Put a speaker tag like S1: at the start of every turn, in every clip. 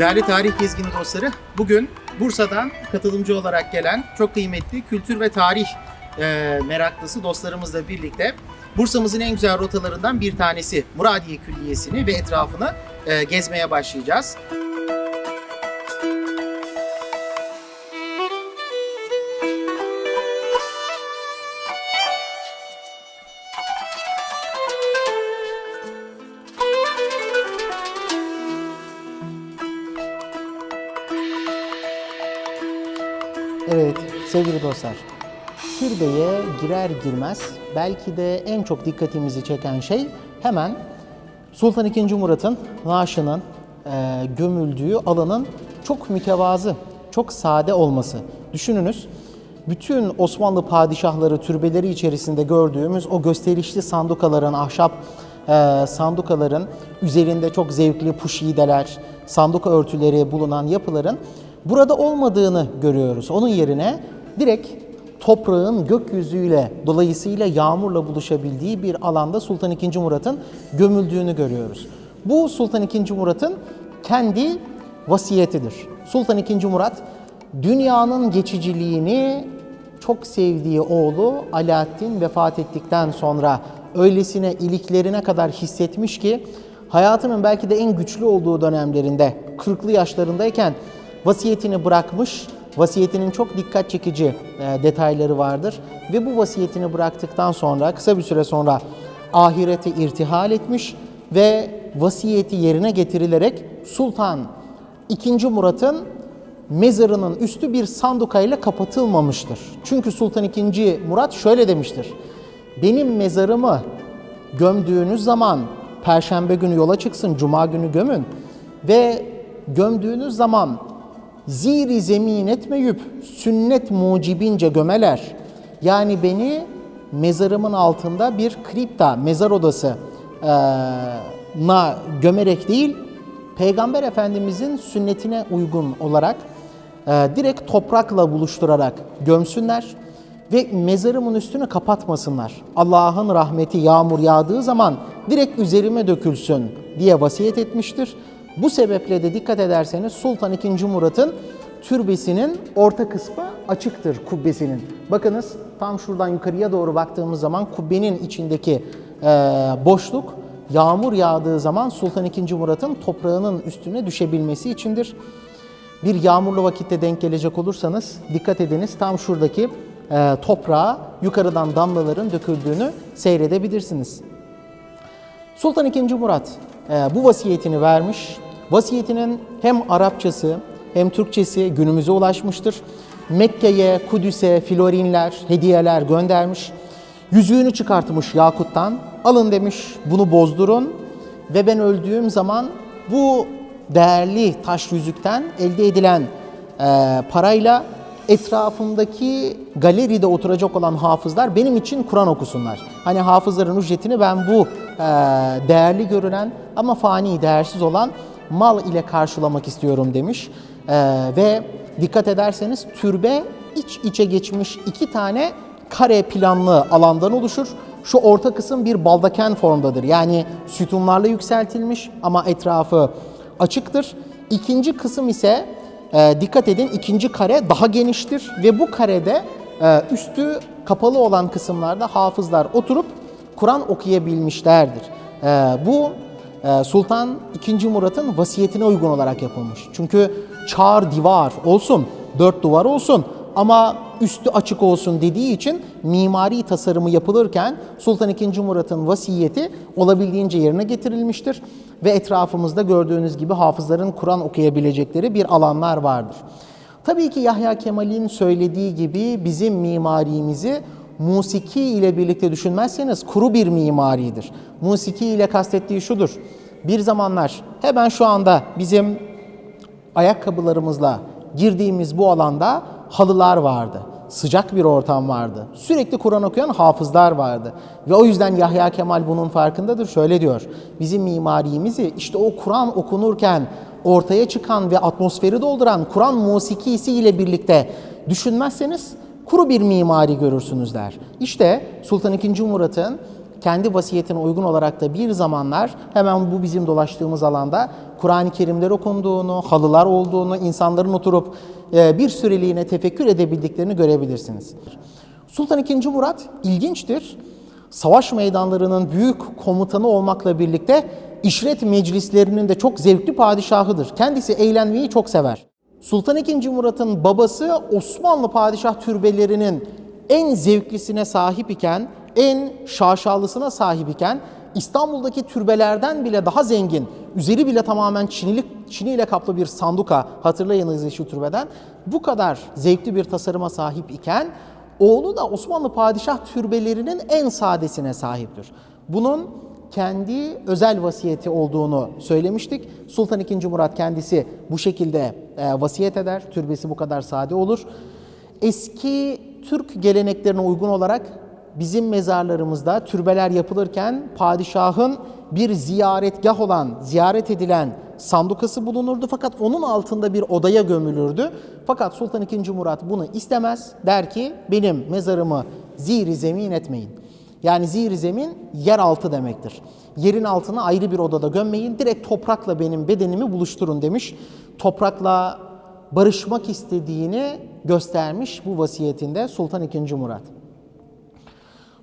S1: Değerli tarih gezgini dostları, bugün Bursa'dan katılımcı olarak gelen çok kıymetli kültür ve tarih e, meraklısı dostlarımızla birlikte Bursa'mızın en güzel rotalarından bir tanesi Muradiye Külliyesi'ni ve etrafını e, gezmeye başlayacağız. Türbeye girer girmez belki de en çok dikkatimizi çeken şey hemen Sultan II. Murat'ın naaşının e, gömüldüğü alanın çok mütevazı, çok sade olması. Düşününüz, bütün Osmanlı padişahları türbeleri içerisinde gördüğümüz o gösterişli sandukaların, ahşap e, sandukaların üzerinde çok zevkli puşideler, sanduka örtüleri bulunan yapıların burada olmadığını görüyoruz. Onun yerine direkt toprağın gökyüzüyle dolayısıyla yağmurla buluşabildiği bir alanda Sultan II. Murat'ın gömüldüğünü görüyoruz. Bu Sultan II. Murat'ın kendi vasiyetidir. Sultan II. Murat dünyanın geçiciliğini çok sevdiği oğlu Alaaddin vefat ettikten sonra öylesine iliklerine kadar hissetmiş ki hayatının belki de en güçlü olduğu dönemlerinde 40'lı yaşlarındayken vasiyetini bırakmış. Vasiyetinin çok dikkat çekici e, detayları vardır ve bu vasiyetini bıraktıktan sonra kısa bir süre sonra ahirete irtihal etmiş ve vasiyeti yerine getirilerek Sultan II. Murat'ın mezarının üstü bir sandukayla kapatılmamıştır. Çünkü Sultan II. Murat şöyle demiştir. Benim mezarımı gömdüğünüz zaman perşembe günü yola çıksın, cuma günü gömün ve gömdüğünüz zaman ziri zemin etmeyip sünnet mucibince gömeler. Yani beni mezarımın altında bir kripta, mezar odası eee, na gömerek değil, Peygamber Efendimizin sünnetine uygun olarak e, direkt toprakla buluşturarak gömsünler ve mezarımın üstünü kapatmasınlar. Allah'ın rahmeti yağmur yağdığı zaman direkt üzerime dökülsün diye vasiyet etmiştir. Bu sebeple de dikkat ederseniz Sultan II. Murat'ın türbesinin orta kısmı açıktır kubbesinin. Bakınız tam şuradan yukarıya doğru baktığımız zaman kubbenin içindeki e, boşluk yağmur yağdığı zaman Sultan II. Murat'ın toprağının üstüne düşebilmesi içindir. Bir yağmurlu vakitte denk gelecek olursanız dikkat ediniz tam şuradaki e, toprağa yukarıdan damlaların döküldüğünü seyredebilirsiniz. Sultan II. Murat e, bu vasiyetini vermiş. Vasiyetinin hem Arapçası hem Türkçesi günümüze ulaşmıştır. Mekke'ye, Kudüs'e florinler, hediyeler göndermiş. Yüzüğünü çıkartmış Yakut'tan. Alın demiş bunu bozdurun ve ben öldüğüm zaman bu değerli taş yüzükten elde edilen e, parayla etrafımdaki galeride oturacak olan hafızlar benim için Kur'an okusunlar. Hani hafızların ücretini ben bu e, değerli görünen ama fani, değersiz olan mal ile karşılamak istiyorum demiş. E, ve dikkat ederseniz türbe iç içe geçmiş iki tane kare planlı alandan oluşur. Şu orta kısım bir baldaken formdadır. Yani sütunlarla yükseltilmiş ama etrafı açıktır. İkinci kısım ise e, dikkat edin ikinci kare daha geniştir ve bu karede e, üstü kapalı olan kısımlarda hafızlar oturup Kur'an okuyabilmişlerdir. E, bu Sultan II. Murat'ın vasiyetine uygun olarak yapılmış. Çünkü çağır divar olsun, dört duvar olsun ama üstü açık olsun dediği için mimari tasarımı yapılırken Sultan II. Murat'ın vasiyeti olabildiğince yerine getirilmiştir ve etrafımızda gördüğünüz gibi hafızların Kur'an okuyabilecekleri bir alanlar vardır. Tabii ki Yahya Kemal'in söylediği gibi bizim mimarimizi musiki ile birlikte düşünmezseniz kuru bir mimaridir. Musiki ile kastettiği şudur. Bir zamanlar hemen şu anda bizim ayakkabılarımızla girdiğimiz bu alanda halılar vardı. Sıcak bir ortam vardı. Sürekli Kur'an okuyan hafızlar vardı. Ve o yüzden Yahya Kemal bunun farkındadır. Şöyle diyor. Bizim mimarimizi işte o Kur'an okunurken ortaya çıkan ve atmosferi dolduran Kur'an musikisi ile birlikte düşünmezseniz kuru bir mimari görürsünüz der. İşte Sultan II. Murat'ın kendi vasiyetine uygun olarak da bir zamanlar hemen bu bizim dolaştığımız alanda Kur'an-ı Kerimler okunduğunu, halılar olduğunu, insanların oturup e, bir süreliğine tefekkür edebildiklerini görebilirsiniz. Sultan II. Murat ilginçtir. Savaş meydanlarının büyük komutanı olmakla birlikte işret meclislerinin de çok zevkli padişahıdır. Kendisi eğlenmeyi çok sever. Sultan II. Murat'ın babası Osmanlı padişah türbelerinin en zevklisine sahip iken, en şaşalısına sahip iken İstanbul'daki türbelerden bile daha zengin, üzeri bile tamamen çinilik, çiniyle kaplı bir sanduka hatırlayınız şu türbeden. Bu kadar zevkli bir tasarıma sahip iken oğlu da Osmanlı padişah türbelerinin en sadesine sahiptir. Bunun kendi özel vasiyeti olduğunu söylemiştik. Sultan II. Murat kendisi bu şekilde e, vasiyet eder. Türbesi bu kadar sade olur. Eski Türk geleneklerine uygun olarak bizim mezarlarımızda türbeler yapılırken padişahın bir ziyaretgah olan, ziyaret edilen sandukası bulunurdu fakat onun altında bir odaya gömülürdü. Fakat Sultan II. Murat bunu istemez. Der ki benim mezarımı ziri zemin etmeyin. Yani ziri zemin yer altı demektir. Yerin altına ayrı bir odada gömmeyin. Direkt toprakla benim bedenimi buluşturun demiş. Toprakla barışmak istediğini göstermiş bu vasiyetinde Sultan II. Murat.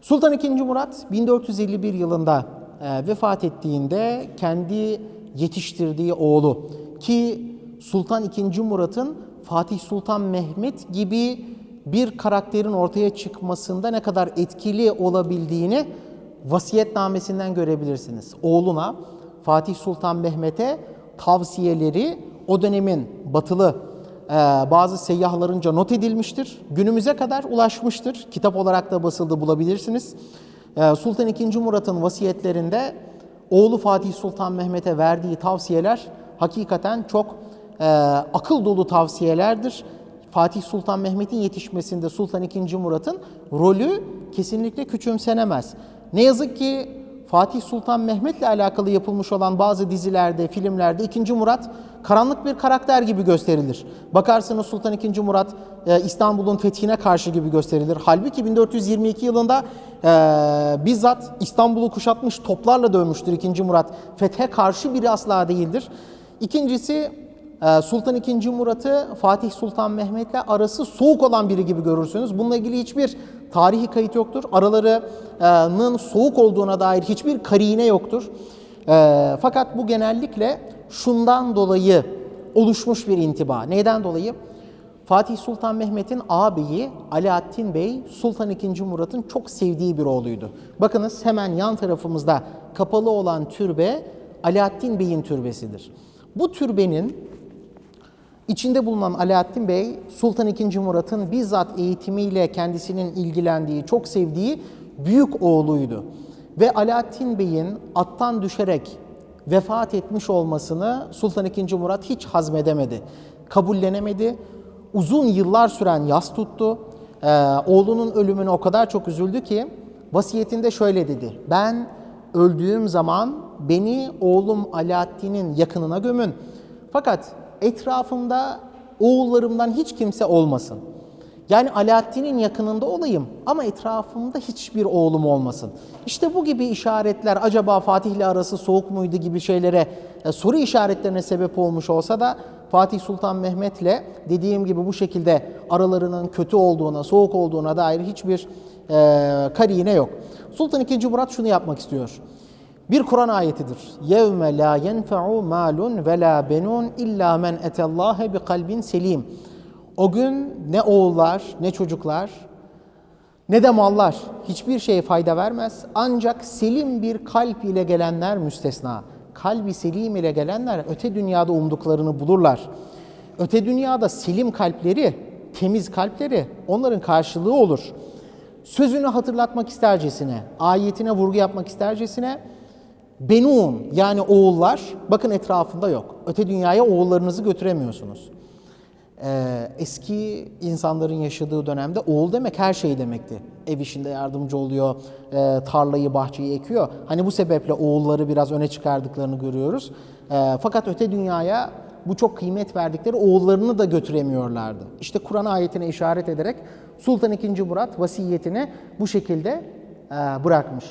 S1: Sultan II. Murat 1451 yılında e, vefat ettiğinde kendi yetiştirdiği oğlu ki Sultan II. Murat'ın Fatih Sultan Mehmet gibi bir karakterin ortaya çıkmasında ne kadar etkili olabildiğini vasiyetnamesinden görebilirsiniz. Oğluna Fatih Sultan Mehmet'e tavsiyeleri o dönemin batılı e, bazı seyyahlarınca not edilmiştir. Günümüze kadar ulaşmıştır. Kitap olarak da basıldı bulabilirsiniz. E, Sultan II. Murat'ın vasiyetlerinde oğlu Fatih Sultan Mehmet'e verdiği tavsiyeler hakikaten çok e, akıl dolu tavsiyelerdir. Fatih Sultan Mehmet'in yetişmesinde Sultan II. Murat'ın rolü kesinlikle küçümsenemez. Ne yazık ki Fatih Sultan Mehmet'le alakalı yapılmış olan bazı dizilerde, filmlerde 2. Murat karanlık bir karakter gibi gösterilir. Bakarsınız Sultan II. Murat e, İstanbul'un fethine karşı gibi gösterilir. Halbuki 1422 yılında e, bizzat İstanbul'u kuşatmış toplarla dövmüştür 2. Murat. Fethe karşı biri asla değildir. İkincisi Sultan II. Murat'ı Fatih Sultan Mehmet'le arası soğuk olan biri gibi görürsünüz. Bununla ilgili hiçbir tarihi kayıt yoktur. Aralarının soğuk olduğuna dair hiçbir karine yoktur. E, fakat bu genellikle şundan dolayı oluşmuş bir intiba. Neyden dolayı? Fatih Sultan Mehmet'in ağabeyi Alaaddin Bey Sultan II. Murat'ın çok sevdiği bir oğluydu. Bakınız hemen yan tarafımızda kapalı olan türbe Alaaddin Bey'in türbesidir. Bu türbenin içinde bulunan Alaaddin Bey Sultan II. Murat'ın bizzat eğitimiyle kendisinin ilgilendiği, çok sevdiği büyük oğluydu. Ve Alaaddin Bey'in attan düşerek vefat etmiş olmasını Sultan II. Murat hiç hazmedemedi. Kabullenemedi. Uzun yıllar süren yas tuttu. Ee, oğlunun ölümüne o kadar çok üzüldü ki vasiyetinde şöyle dedi. Ben öldüğüm zaman beni oğlum Alaaddin'in yakınına gömün. Fakat etrafımda oğullarımdan hiç kimse olmasın. Yani Alaaddin'in yakınında olayım ama etrafımda hiçbir oğlum olmasın. İşte bu gibi işaretler acaba Fatih ile arası soğuk muydu gibi şeylere e, soru işaretlerine sebep olmuş olsa da Fatih Sultan Mehmet'le dediğim gibi bu şekilde aralarının kötü olduğuna, soğuk olduğuna dair hiçbir e, karine yok. Sultan II. Murat şunu yapmak istiyor. Bir Kur'an ayetidir. Yevme la yenfe'u malun ve la benun illa men etallâhe bi kalbin selim. O gün ne oğullar ne çocuklar ne de mallar hiçbir şeye fayda vermez. Ancak selim bir kalp ile gelenler müstesna. Kalbi selim ile gelenler öte dünyada umduklarını bulurlar. Öte dünyada selim kalpleri, temiz kalpleri onların karşılığı olur. Sözünü hatırlatmak istercesine, ayetine vurgu yapmak istercesine Benun yani oğullar bakın etrafında yok. Öte dünyaya oğullarınızı götüremiyorsunuz. Ee, eski insanların yaşadığı dönemde oğul demek her şey demekti. Ev işinde yardımcı oluyor, e, tarlayı, bahçeyi ekiyor. Hani bu sebeple oğulları biraz öne çıkardıklarını görüyoruz. E, fakat öte dünyaya bu çok kıymet verdikleri oğullarını da götüremiyorlardı. İşte Kur'an ayetine işaret ederek Sultan II. Murat vasiyetini bu şekilde e, bırakmış.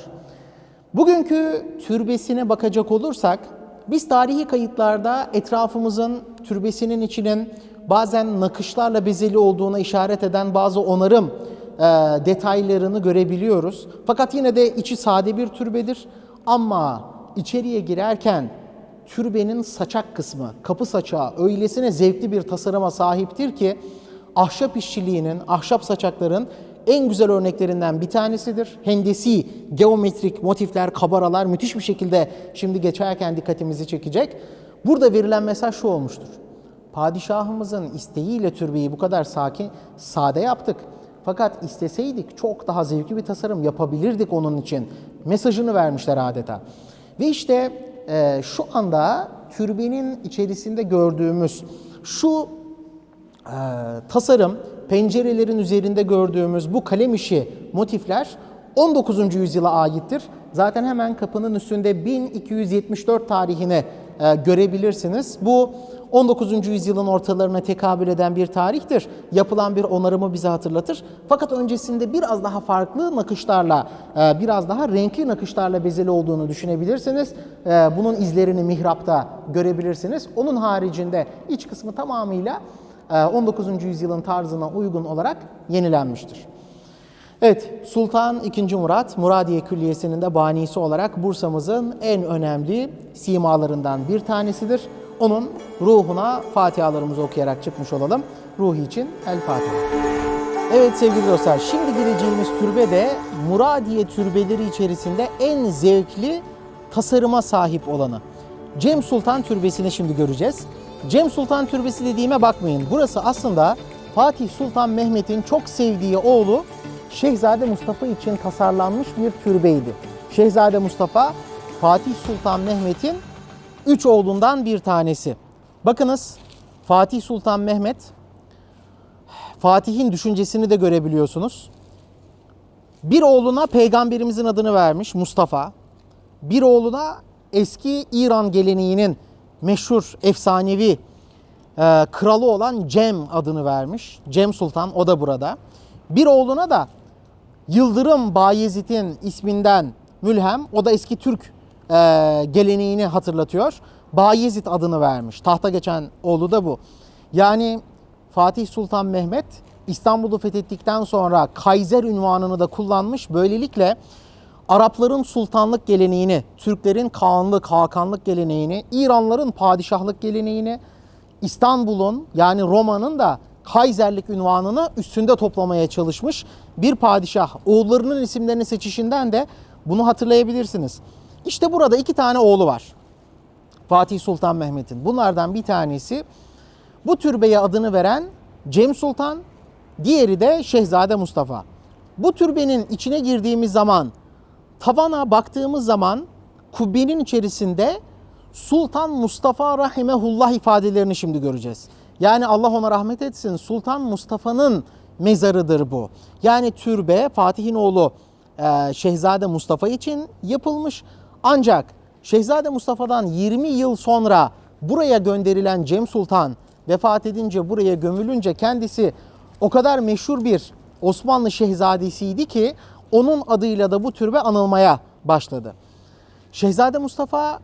S1: Bugünkü türbesine bakacak olursak, biz tarihi kayıtlarda etrafımızın türbesinin içinin bazen nakışlarla bezeli olduğuna işaret eden bazı onarım e, detaylarını görebiliyoruz. Fakat yine de içi sade bir türbedir. Ama içeriye girerken türbenin saçak kısmı, kapı saçağı öylesine zevkli bir tasarıma sahiptir ki ahşap işçiliğinin, ahşap saçakların en güzel örneklerinden bir tanesidir. Hendesi, geometrik motifler, kabaralar müthiş bir şekilde şimdi geçerken dikkatimizi çekecek. Burada verilen mesaj şu olmuştur. Padişahımızın isteğiyle türbeyi bu kadar sakin, sade yaptık. Fakat isteseydik çok daha zevkli bir tasarım yapabilirdik onun için. Mesajını vermişler adeta. Ve işte e, şu anda türbenin içerisinde gördüğümüz şu e, tasarım, pencerelerin üzerinde gördüğümüz bu kalem işi motifler 19. yüzyıla aittir. Zaten hemen kapının üstünde 1274 tarihini e, görebilirsiniz. Bu 19. yüzyılın ortalarına tekabül eden bir tarihtir. Yapılan bir onarımı bize hatırlatır. Fakat öncesinde biraz daha farklı nakışlarla, e, biraz daha renkli nakışlarla bezeli olduğunu düşünebilirsiniz. E, bunun izlerini mihrapta görebilirsiniz. Onun haricinde iç kısmı tamamıyla 19. yüzyılın tarzına uygun olarak yenilenmiştir. Evet, Sultan II. Murat, Muradiye Külliyesi'nin de banisi olarak Bursa'mızın en önemli simalarından bir tanesidir. Onun ruhuna fatihalarımızı okuyarak çıkmış olalım. Ruhu için El Fatiha. Evet sevgili dostlar, şimdi gireceğimiz türbe de Muradiye türbeleri içerisinde en zevkli tasarıma sahip olanı. Cem Sultan Türbesi'ni şimdi göreceğiz. Cem Sultan Türbesi dediğime bakmayın. Burası aslında Fatih Sultan Mehmet'in çok sevdiği oğlu Şehzade Mustafa için tasarlanmış bir türbeydi. Şehzade Mustafa Fatih Sultan Mehmet'in üç oğlundan bir tanesi. Bakınız Fatih Sultan Mehmet Fatih'in düşüncesini de görebiliyorsunuz. Bir oğluna peygamberimizin adını vermiş Mustafa. Bir oğluna eski İran geleneğinin meşhur efsanevi e, kralı olan Cem adını vermiş. Cem Sultan o da burada. Bir oğluna da Yıldırım Bayezid'in isminden mülhem o da eski Türk e, geleneğini hatırlatıyor. Bayezid adını vermiş. Tahta geçen oğlu da bu. Yani Fatih Sultan Mehmet İstanbul'u fethettikten sonra Kaiser ünvanını da kullanmış. Böylelikle Arapların sultanlık geleneğini, Türklerin kağanlık, hakanlık geleneğini, İranların padişahlık geleneğini, İstanbul'un yani Roma'nın da Kaiserlik ünvanını üstünde toplamaya çalışmış bir padişah. Oğullarının isimlerini seçişinden de bunu hatırlayabilirsiniz. İşte burada iki tane oğlu var. Fatih Sultan Mehmet'in. Bunlardan bir tanesi bu türbeye adını veren Cem Sultan, diğeri de Şehzade Mustafa. Bu türbenin içine girdiğimiz zaman, tavana baktığımız zaman kubbenin içerisinde Sultan Mustafa Rahimehullah ifadelerini şimdi göreceğiz. Yani Allah ona rahmet etsin Sultan Mustafa'nın mezarıdır bu. Yani türbe Fatih'in oğlu e, Şehzade Mustafa için yapılmış. Ancak Şehzade Mustafa'dan 20 yıl sonra buraya gönderilen Cem Sultan vefat edince buraya gömülünce kendisi o kadar meşhur bir Osmanlı şehzadesiydi ki onun adıyla da bu türbe anılmaya başladı. Şehzade Mustafa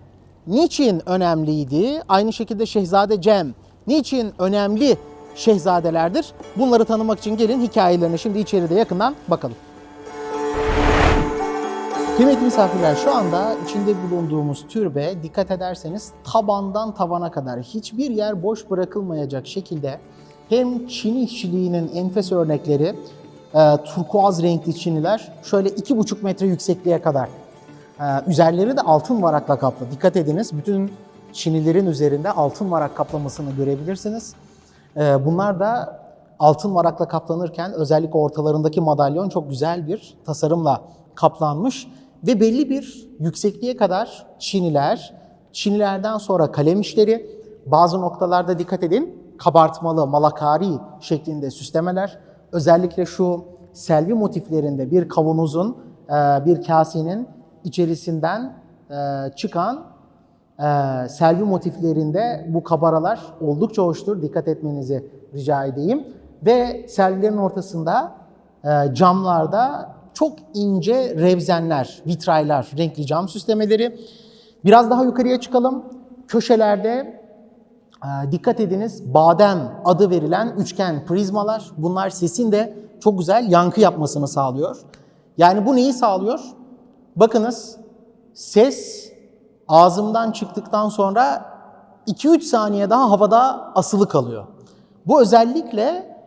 S1: niçin önemliydi? Aynı şekilde Şehzade Cem niçin önemli şehzadelerdir? Bunları tanımak için gelin hikayelerine şimdi içeride yakından bakalım. Kıymetli misafirler şu anda içinde bulunduğumuz türbe dikkat ederseniz tabandan tavana kadar hiçbir yer boş bırakılmayacak şekilde hem Çin işçiliğinin enfes örnekleri, e, turkuaz renkli çiniler şöyle iki buçuk metre yüksekliğe kadar. E, üzerleri de altın varakla kaplı. Dikkat ediniz bütün çinilerin üzerinde altın varak kaplamasını görebilirsiniz. E, bunlar da altın varakla kaplanırken özellikle ortalarındaki madalyon çok güzel bir tasarımla kaplanmış ve belli bir yüksekliğe kadar çiniler, çinilerden sonra kalem işleri, bazı noktalarda dikkat edin kabartmalı, malakari şeklinde süslemeler, özellikle şu selvi motiflerinde bir kavanozun, e, bir kasenin içerisinden e, çıkan e, selvi motiflerinde bu kabaralar oldukça hoştur. Dikkat etmenizi rica edeyim. Ve selvilerin ortasında camlarda çok ince revzenler, vitraylar, renkli cam süslemeleri. Biraz daha yukarıya çıkalım. Köşelerde dikkat ediniz badem adı verilen üçgen prizmalar. Bunlar sesin de çok güzel yankı yapmasını sağlıyor. Yani bu neyi sağlıyor? Bakınız ses ağzımdan çıktıktan sonra 2-3 saniye daha havada asılı kalıyor. Bu özellikle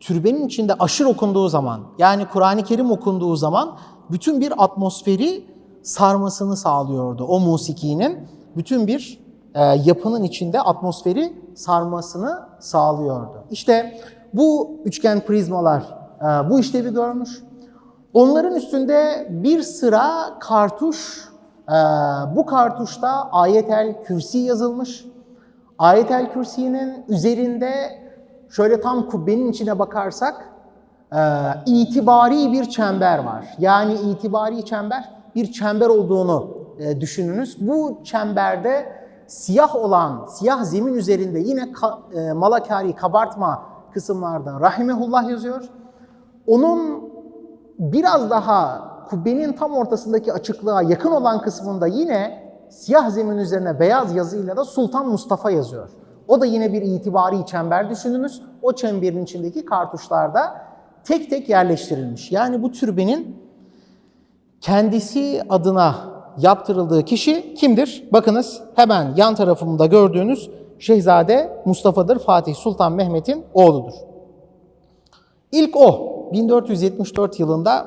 S1: türbenin içinde aşır okunduğu zaman yani Kur'an-ı Kerim okunduğu zaman bütün bir atmosferi sarmasını sağlıyordu. O musikinin bütün bir e, yapının içinde atmosferi sarmasını sağlıyordu. İşte bu üçgen prizmalar e, bu işlevi görmüş. Onların üstünde bir sıra kartuş, e, bu kartuşta ayetel kürsi yazılmış. Ayetel kürsinin üzerinde şöyle tam kubbenin içine bakarsak itibari bir çember var. Yani itibari çember bir çember olduğunu düşününüz. Bu çemberde siyah olan, siyah zemin üzerinde yine ka- e, malakari kabartma kısımlarda rahimehullah yazıyor. Onun biraz daha kubbenin tam ortasındaki açıklığa yakın olan kısmında yine siyah zemin üzerine beyaz yazıyla da Sultan Mustafa yazıyor. O da yine bir itibari çember düşününüz. O çemberin içindeki kartuşlarda tek tek yerleştirilmiş. Yani bu türbenin kendisi adına yaptırıldığı kişi kimdir? Bakınız hemen yan tarafımda gördüğünüz Şehzade Mustafa'dır. Fatih Sultan Mehmet'in oğludur. İlk o 1474 yılında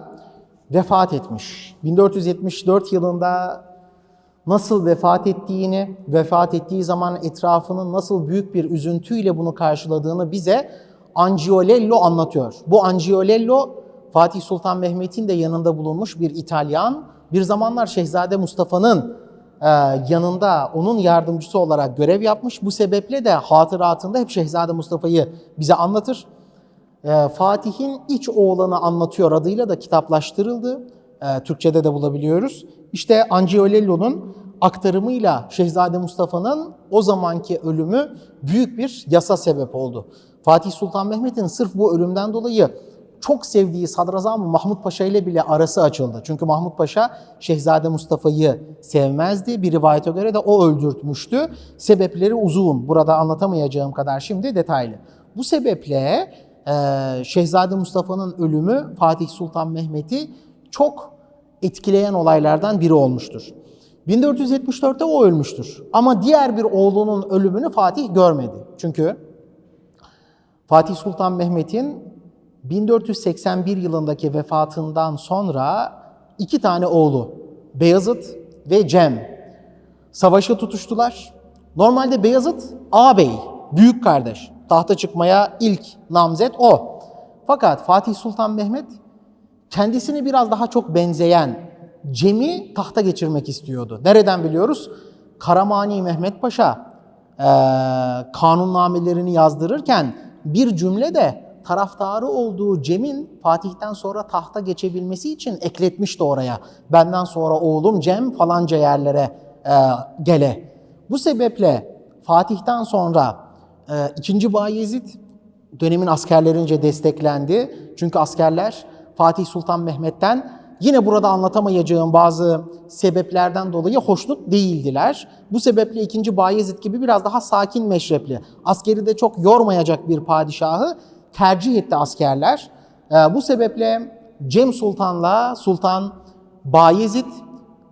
S1: vefat etmiş. 1474 yılında nasıl vefat ettiğini, vefat ettiği zaman etrafının nasıl büyük bir üzüntüyle bunu karşıladığını bize Angiolello anlatıyor. Bu Angiolello Fatih Sultan Mehmet'in de yanında bulunmuş bir İtalyan. Bir zamanlar Şehzade Mustafa'nın e, yanında onun yardımcısı olarak görev yapmış. Bu sebeple de hatıratında hep Şehzade Mustafa'yı bize anlatır. E, Fatih'in iç oğlanı anlatıyor adıyla da kitaplaştırıldı. E, Türkçe'de de bulabiliyoruz. İşte Angiolello'nun aktarımıyla Şehzade Mustafa'nın o zamanki ölümü büyük bir yasa sebep oldu. Fatih Sultan Mehmet'in sırf bu ölümden dolayı çok sevdiği Sadrazam Mahmut Paşa ile bile arası açıldı. Çünkü Mahmut Paşa Şehzade Mustafa'yı sevmezdi. Bir rivayete göre de o öldürtmüştü. Sebepleri uzun. Burada anlatamayacağım kadar şimdi detaylı. Bu sebeple e, Şehzade Mustafa'nın ölümü Fatih Sultan Mehmet'i çok etkileyen olaylardan biri olmuştur. 1474'te o ölmüştür. Ama diğer bir oğlunun ölümünü Fatih görmedi. Çünkü Fatih Sultan Mehmet'in 1481 yılındaki vefatından sonra iki tane oğlu Beyazıt ve Cem savaşa tutuştular. Normalde Beyazıt ağabey, büyük kardeş. Tahta çıkmaya ilk namzet o. Fakat Fatih Sultan Mehmet kendisini biraz daha çok benzeyen Cem'i tahta geçirmek istiyordu. Nereden biliyoruz? Karamani Mehmet Paşa e, kanunnamelerini yazdırırken bir cümlede taraftarı olduğu Cem'in Fatih'ten sonra tahta geçebilmesi için ekletmişti oraya. Benden sonra oğlum Cem falanca yerlere e, gele. Bu sebeple Fatih'ten sonra e, 2. Bayezid dönemin askerlerince desteklendi. Çünkü askerler Fatih Sultan Mehmet'ten yine burada anlatamayacağım bazı sebeplerden dolayı hoşnut değildiler. Bu sebeple 2. Bayezid gibi biraz daha sakin meşrepli, askeri de çok yormayacak bir padişahı tercih etti askerler. Ee, bu sebeple Cem Sultan'la Sultan Bayezid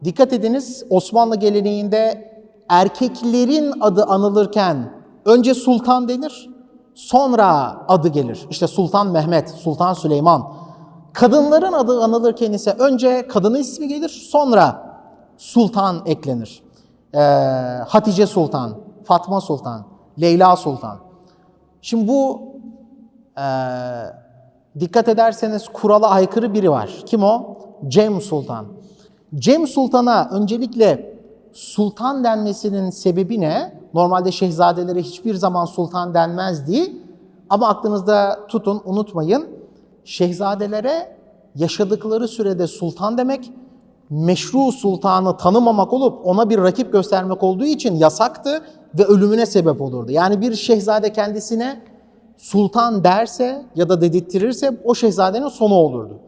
S1: dikkat ediniz Osmanlı geleneğinde erkeklerin adı anılırken önce sultan denir, sonra adı gelir. İşte Sultan Mehmet, Sultan Süleyman. Kadınların adı anılırken ise önce kadının ismi gelir, sonra sultan eklenir. Ee, Hatice Sultan, Fatma Sultan, Leyla Sultan. Şimdi bu dikkat ederseniz kurala aykırı biri var. Kim o? Cem Sultan. Cem Sultan'a öncelikle sultan denmesinin sebebi ne? Normalde şehzadelere hiçbir zaman sultan denmezdi. Ama aklınızda tutun, unutmayın. Şehzadelere yaşadıkları sürede sultan demek, meşru sultanı tanımamak olup ona bir rakip göstermek olduğu için yasaktı ve ölümüne sebep olurdu. Yani bir şehzade kendisine sultan derse ya da dedirttirirse o şehzadenin sonu olurdu.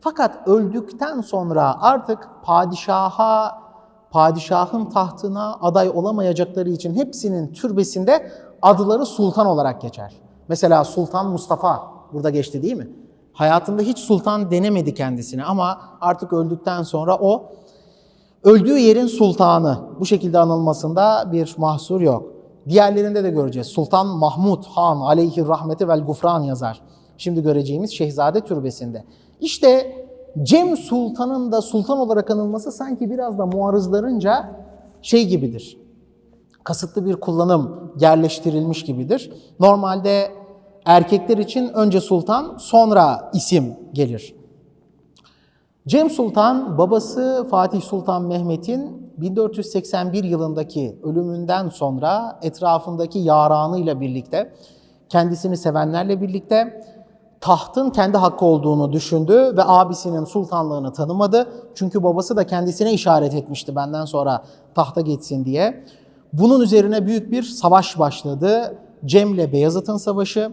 S1: Fakat öldükten sonra artık padişaha, padişahın tahtına aday olamayacakları için hepsinin türbesinde adları sultan olarak geçer. Mesela Sultan Mustafa burada geçti değil mi? Hayatında hiç sultan denemedi kendisine ama artık öldükten sonra o öldüğü yerin sultanı bu şekilde anılmasında bir mahsur yok. Diğerlerinde de göreceğiz. Sultan Mahmud Han aleyhi rahmeti vel gufran yazar. Şimdi göreceğimiz Şehzade Türbesi'nde. İşte Cem Sultan'ın da sultan olarak anılması sanki biraz da muarızlarınca şey gibidir. Kasıtlı bir kullanım yerleştirilmiş gibidir. Normalde erkekler için önce sultan sonra isim gelir. Cem Sultan babası Fatih Sultan Mehmet'in 1481 yılındaki ölümünden sonra etrafındaki yaranıyla birlikte kendisini sevenlerle birlikte tahtın kendi hakkı olduğunu düşündü ve abisinin sultanlığını tanımadı. Çünkü babası da kendisine işaret etmişti benden sonra tahta geçsin diye. Bunun üzerine büyük bir savaş başladı. Cem'le Beyazıt'ın savaşı.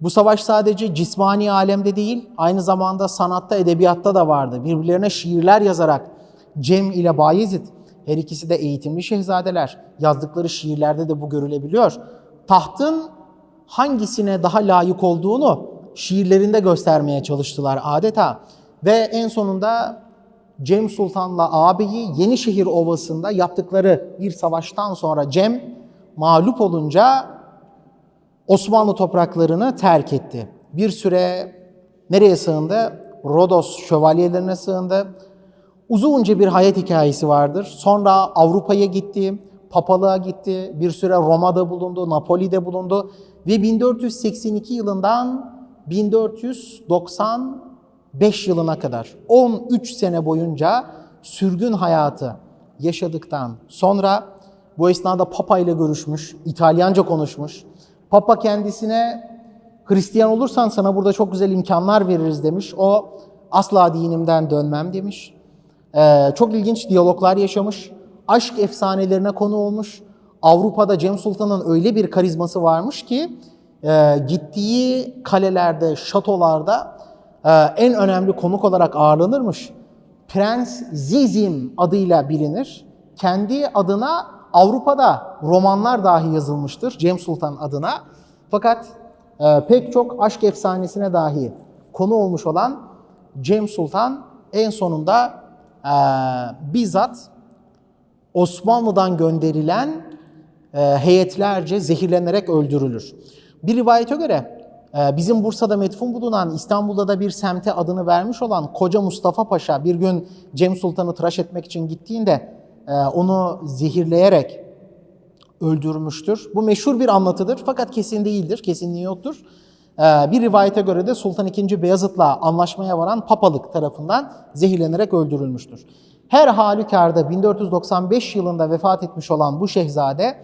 S1: Bu savaş sadece cismani alemde değil, aynı zamanda sanatta, edebiyatta da vardı. Birbirlerine şiirler yazarak Cem ile Bayezid, her ikisi de eğitimli şehzadeler. Yazdıkları şiirlerde de bu görülebiliyor. Tahtın hangisine daha layık olduğunu şiirlerinde göstermeye çalıştılar adeta. Ve en sonunda Cem Sultan'la ağabeyi Yenişehir Ovası'nda yaptıkları bir savaştan sonra Cem mağlup olunca Osmanlı topraklarını terk etti. Bir süre nereye sığındı? Rodos şövalyelerine sığındı. Uzunca bir hayat hikayesi vardır. Sonra Avrupa'ya gitti, papalığa gitti, bir süre Roma'da bulundu, Napoli'de bulundu ve 1482 yılından 1495 yılına kadar 13 sene boyunca sürgün hayatı yaşadıktan sonra bu esnada Papa ile görüşmüş, İtalyanca konuşmuş. Papa kendisine Hristiyan olursan sana burada çok güzel imkanlar veririz demiş. O asla dinimden dönmem demiş. Ee, çok ilginç diyaloglar yaşamış. Aşk efsanelerine konu olmuş. Avrupa'da Cem Sultan'ın öyle bir karizması varmış ki e, gittiği kalelerde, şatolarda e, en önemli konuk olarak ağırlanırmış. Prens Zizim adıyla bilinir. Kendi adına Avrupa'da romanlar dahi yazılmıştır Cem Sultan adına. Fakat e, pek çok aşk efsanesine dahi konu olmuş olan Cem Sultan en sonunda e, bizzat Osmanlı'dan gönderilen e, heyetlerce zehirlenerek öldürülür. Bir rivayete göre e, bizim Bursa'da metfun bulunan İstanbul'da da bir semte adını vermiş olan Koca Mustafa Paşa bir gün Cem Sultan'ı tıraş etmek için gittiğinde e, onu zehirleyerek öldürmüştür. Bu meşhur bir anlatıdır fakat kesin değildir, kesinliği yoktur. E, bir rivayete göre de Sultan II. Beyazıt'la anlaşmaya varan papalık tarafından zehirlenerek öldürülmüştür. Her halükarda 1495 yılında vefat etmiş olan bu şehzade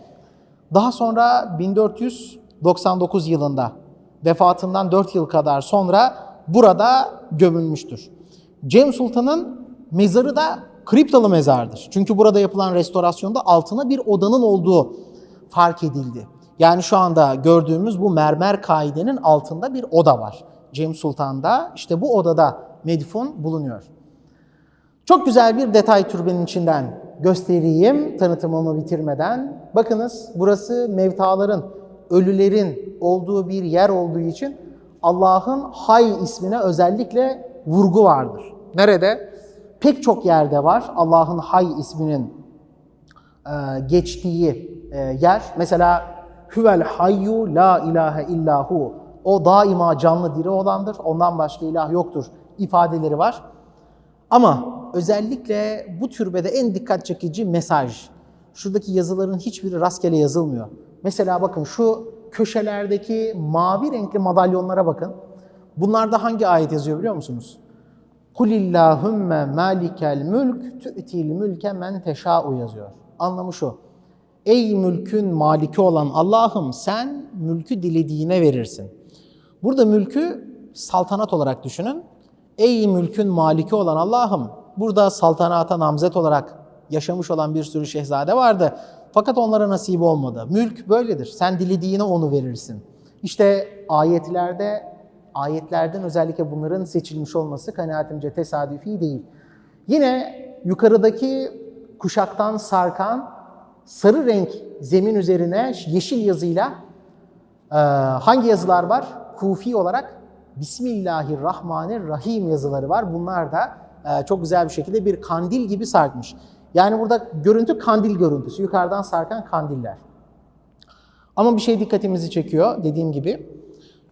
S1: daha sonra 1499 yılında vefatından 4 yıl kadar sonra burada gömülmüştür. Cem Sultan'ın mezarı da kriptalı mezardır. Çünkü burada yapılan restorasyonda altına bir odanın olduğu fark edildi. Yani şu anda gördüğümüz bu mermer kaidenin altında bir oda var. Cem Sultan'da işte bu odada medfun bulunuyor. Çok güzel bir detay türbenin içinden göstereyim tanıtımımı bitirmeden. Bakınız burası mevtaların, ölülerin olduğu bir yer olduğu için Allah'ın Hay ismine özellikle vurgu vardır. Nerede? Pek çok yerde var Allah'ın Hay isminin geçtiği yer. Mesela Huvel Hayyu la ilahe illahu. O daima canlı diri olandır. Ondan başka ilah yoktur ifadeleri var. Ama özellikle bu türbede en dikkat çekici mesaj. Şuradaki yazıların hiçbiri rastgele yazılmıyor. Mesela bakın şu köşelerdeki mavi renkli madalyonlara bakın. Bunlarda hangi ayet yazıyor biliyor musunuz? Kulillahümme malikel mülk tü'til mülke men teşâ'u yazıyor. Anlamı şu. Ey mülkün maliki olan Allah'ım sen mülkü dilediğine verirsin. Burada mülkü saltanat olarak düşünün. Ey mülkün maliki olan Allah'ım. Burada saltanata namzet olarak yaşamış olan bir sürü şehzade vardı. Fakat onlara nasip olmadı. Mülk böyledir. Sen dilediğine onu verirsin. İşte ayetlerde Ayetlerden özellikle bunların seçilmiş olması kanaatimce tesadüfi değil. Yine yukarıdaki kuşaktan sarkan sarı renk zemin üzerine yeşil yazıyla ee, hangi yazılar var? Kufi olarak Bismillahirrahmanirrahim yazıları var. Bunlar da e, çok güzel bir şekilde bir kandil gibi sarkmış. Yani burada görüntü kandil görüntüsü. Yukarıdan sarkan kandiller. Ama bir şey dikkatimizi çekiyor dediğim gibi.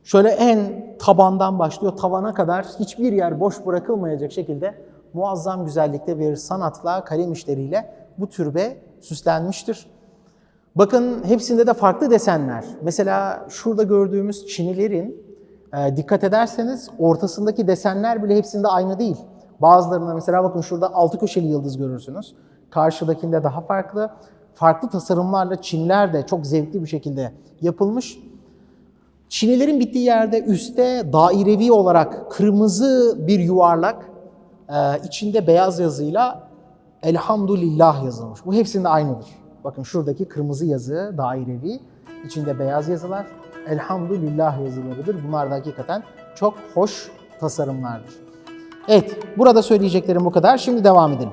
S1: Şöyle en tabandan başlıyor tavana kadar hiçbir yer boş bırakılmayacak şekilde muazzam güzellikte bir sanatla, kalem işleriyle bu türbe süslenmiştir. Bakın hepsinde de farklı desenler. Mesela şurada gördüğümüz çinilerin e, dikkat ederseniz ortasındaki desenler bile hepsinde aynı değil. Bazılarında mesela bakın şurada altı köşeli yıldız görürsünüz. Karşıdakinde daha farklı. Farklı tasarımlarla çinler de çok zevkli bir şekilde yapılmış. Çinilerin bittiği yerde üstte dairevi olarak kırmızı bir yuvarlak e, içinde beyaz yazıyla Elhamdülillah yazılmış. Bu hepsinde aynıdır. Bakın şuradaki kırmızı yazı dairevi, içinde beyaz yazılar Elhamdülillah yazılarıdır. Bunlar da hakikaten çok hoş tasarımlardır. Evet, burada söyleyeceklerim bu kadar. Şimdi devam edelim.